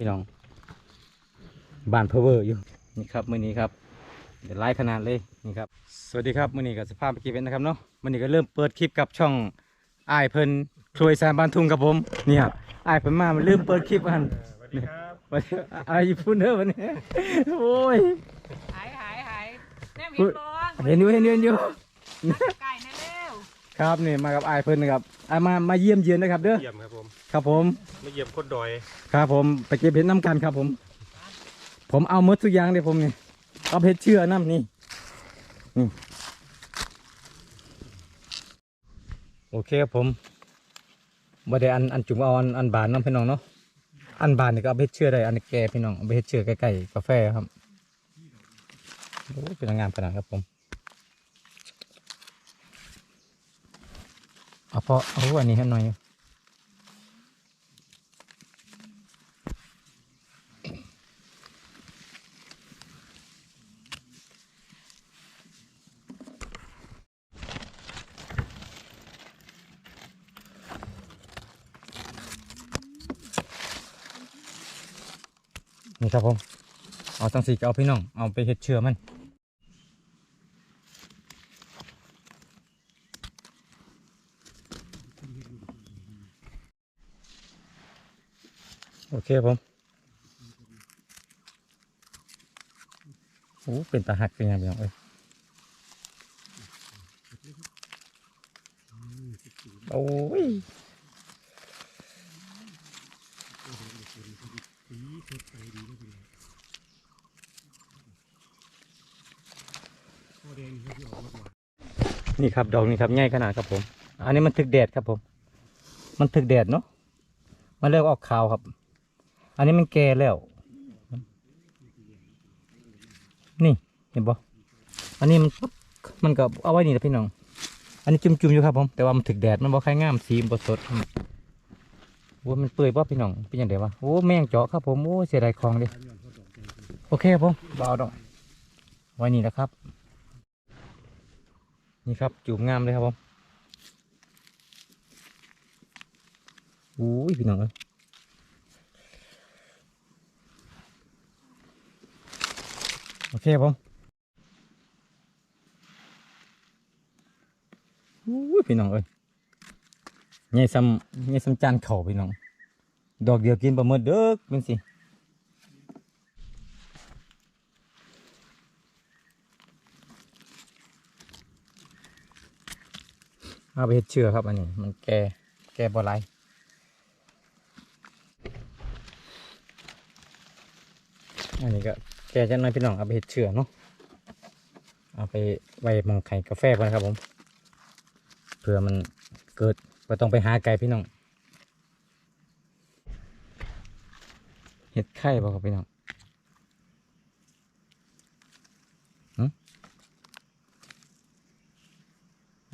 พี่น้องบ้านเพอเวอร์อยู่นี่ครับมื้อนี้ครับเดี๋ยวไล่ขนาดเลยนี่ครับสวัสดีครับมื้อนี้ก็สภาพเมื่อกี้เป็นนะครับเนาะมื้อนี้ก็เริ่มเปิดคลิปกับช่องอ้ายเพิ่นครวยแซมบ้านทุ่งครับผมเนี่ยอ้ายเพิ่นมามันลืมเปิดคลิปอันสวัสดีครับวันนี้อายพูดเด้อวันนี้โอ้ยหายหายหายแน่มีอุ๊ยฟองเห็นอยู่เห็นอยู่เห็นอยู่ไก่นะเร็วครับนี่มากับอายเพิ่นนะครับ อายมามาเยี่ยมเยือนนะครับเด้อเยี่ยมครับผมครับผมมาเยี่ยมคนดอยครับผมไปเก็บเห็ดน้ำกันครับผม ผมเอาหมดทุกอย่างเลยผมนี่เอาเห็ดเชื่อน้ำนี่นี่โอเคครับผมบ่ได้อันอันจุ่มเอาอันอันบานน้ำพี่น้องเนาะอันบานนี่ก็เอาไปเห็ดเชื่อได้อันแก่พี่น้องเอาไปเห็ดเชื่อใกล้ๆกาแฟครับโอ้ยเป็นงามขนาดครับผมเอา พอเอาอันนี้ให้หน่อยนี่ครับผม เอาตังสีก็เอาพี่น้อง เอาไปเห็ดเชื่อมัน โอเคครับผมโอ้เป็นตาหักเป็นยังไงพี่น้องเอ้ยโอ้ยนี่ครับดอกนี่ครับง่ายขนาดครับผม อันนี้มันถึกแดดครับผม มันถึกแดดเนาะมันเริ่มออกขาวครับ อันนี้มันแก่แล้ว นี่เห็นปะอันนี้มันมันก็เอาไว้นี่นะพี่น้อง อันนี้จุ่มๆอยู่ครับผม แต่ว่ามันถึกแดดมันบ่ค่อยงามสีมันบ่สดโอ้มันเปื่อยป่ะพี่น้อง เป็นยังไงวะ โอ้แมงเจาะครับผม โอ้เสียดายของดิโอเคครับผมเบาดอกไว้นี่นะครับ นี่ครับจูบงามเลยครับผม อุ้ยพี่น้องเอ้ย โอเคผมอุ้พี่น้องเอ้ยใหญ่ซ้ำใหญ่ซ้ำจานเข่าพี่น้อง ดอกเดียวกินประเมิดเด้อเป็นสิเอาไปเฮ็ดเชื่อครับอันนี้ มันแก่แก่บ่ไรอันนี้ก็ แกจังหน่อยพี่น้องเอาไปเฮ็ดเชื่อเนาะเอาไปไว้มองไข่กาแฟก่อนครับผมเผื่อมันเกิดก็ต้องไปหาไก่พี่น้องเห็ดไข่บ่ครับพี่น้อง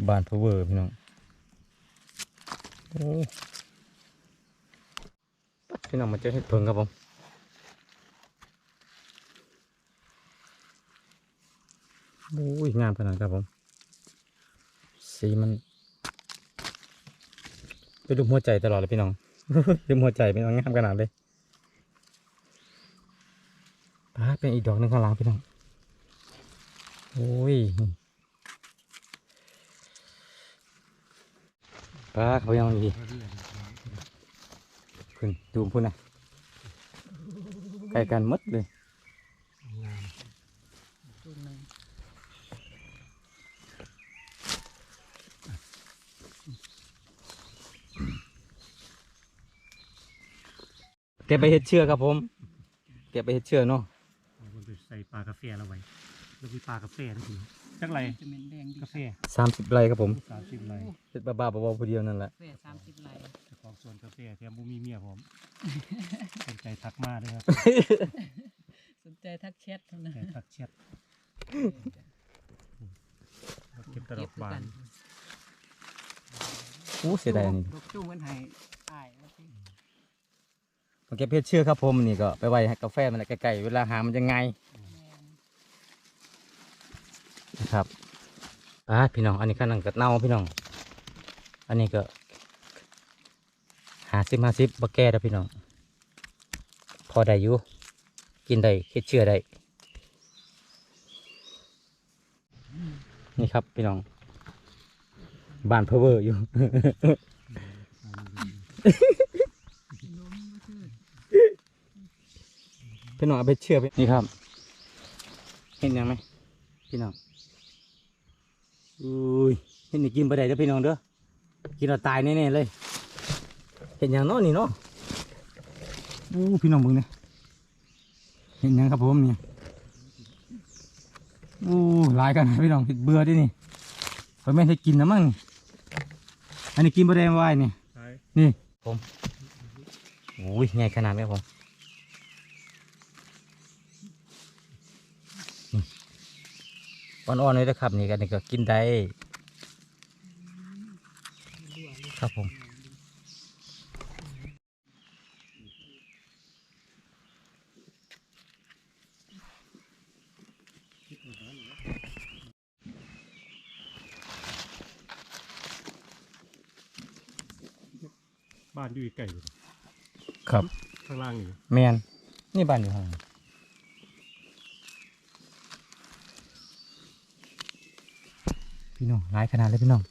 บานพาวเวอร์พี่น้องพี่น้องมาเจอเห็ดเพิงครับผม โอ้ยงามขนาดครับผม สีมันไปดูหัวใจตลอดเลยพี่น้องดูหัวใจพี่น้องงามขนาดเลยป้าเป็นอีกดอกหนึ่งข้างหลังพี่น้อง โอ้ยป้าเขายังดีขึ้นดูพุ่นนะใกล้กันมดเลย เก็บไปเห็ดเชื่อครับผม เก็บไปเห็ดเชื่อเนาะคนไปใส่ปลากาแฟเราไว้แล้วมีปลากาแฟนั่นคือจักไรจะเป็นแดงดีกาแฟสามสิบไร่ครับผมสามสิบไรเห็ดบ้าๆบอๆผู้เดียวนั่นแหละแฝดสามสิบไหลเจ้าของสวนกาแฟแถมบุมีเมียผมสนใจทักมาด้วยครับสนใจทักแชทเท่านั้นแต่ทักแชทเราเก็บตลอดบานอู้เสียดายอันนี่ลูกจุ้งกันให้อายว่าสิมา เก็บเห็ดเชื่อครับผมนี่ก็ไปไว้ให้กาแฟมันไกลๆเวลาหามันจะไงนะครับอ่าพี่น้อง อันนี้ข้างหลังก็เน่าพี่น้อง อันนี้ก็หาสิบห้าสิบบ่แก่แล้วพี่น้อง พอได้อยู่กินได้เฮ็ดเชื่อได้ นี่ครับพี่น้อง บ้านเพอเวอร์อยู่ พี่น้องเอาไปเชื่อไปนี่ครับ เห็นยังไหมพี่น้องอุ้ยเห็นนี่กินไปได้เด้อพี่น้องเด้อกินเราตายแน่ๆเลย เห็นอย่างเน้อนี่เนาะอู้พี่น้องเบึงเนี่ยเห็นหยังครับผมนี่อู้หลายกันนะพี่น้องเห็ดเบื่อเดินี่ข่อยแม่นให้กินนะมั้งนี่อันนี้กินบ่ได้ไว้นี่ใช่นี่ผมอุ้ยใหญ่ขนาดนี้ครับผม อ่อนๆเลยนะครับนี่กันนี่ก็กินได้ครับผมบ้านอยู่ไกลอยู่ครับข้างล่างนี่แมนนี่บ้านอยู่ห้อง พี่น้องร้ายขนาดเลยพี่น้อง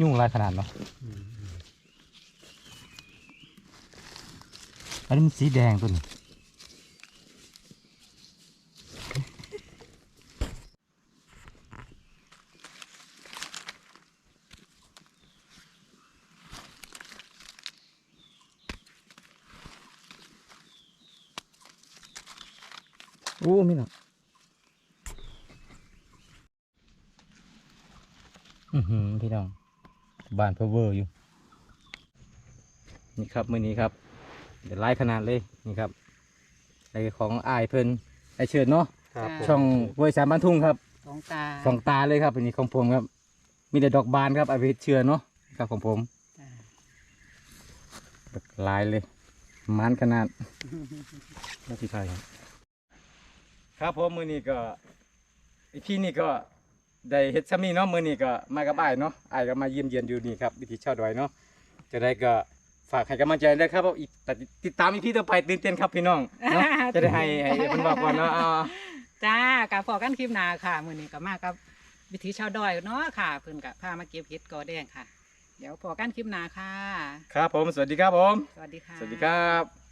ยุ่งร้ายขนาดเนาะอันนี้มันสีแดงตัวนี้ โอ้มีหนักอือหือพี่น้องบ้านเพอเวอร์อยู่ นี่ครับมือนี้ครับ เดี๋ยวไล่ขนาดเลยนี่ครับไอของอายเพิ่นไอเชิญเนาะครับผมช่องเวยสามบ้านทุ่งครับสองตาสองตาเลยครับอันนี้ของผมครับ มีแต่ดอกบานครับไอเพชรเชื่อเนาะครับของผมจ้าแบบลายเลยมันขนาดนักพิชัยครับ ครับผมมือนี้ก็อีพี่นี่ก็ได้เฮ็ดซ้ำนี่เนาะมือนี้ก็มากับอ้ายเนาะอ้ายก็มาเยี่ยมเยียนอยู่นี่ครับวิธีชาวดอยเนาะจะได้ก็ฝากให้กำลังใจด้วยครับว่าอีแต่ติดตามอีพี่ต่อไปตื่นเต้นครับพี่น้องเนาะจะได้ให้ให้เพิ่นบอกก่อนเนาะเอาจ้ากะพอกันคลิปหนาค่ะมื้อนี้ก็มากับวิถีชาวดอยเนาะค่ะเพิ่นก็พามาเก็บเห็ดกอแดงค่ะ เดี๋ยวพอกันคลิปหนาค่ะ ครับผม สวัสดีครับผม สวัสดีค่ะ สวัสดีครับ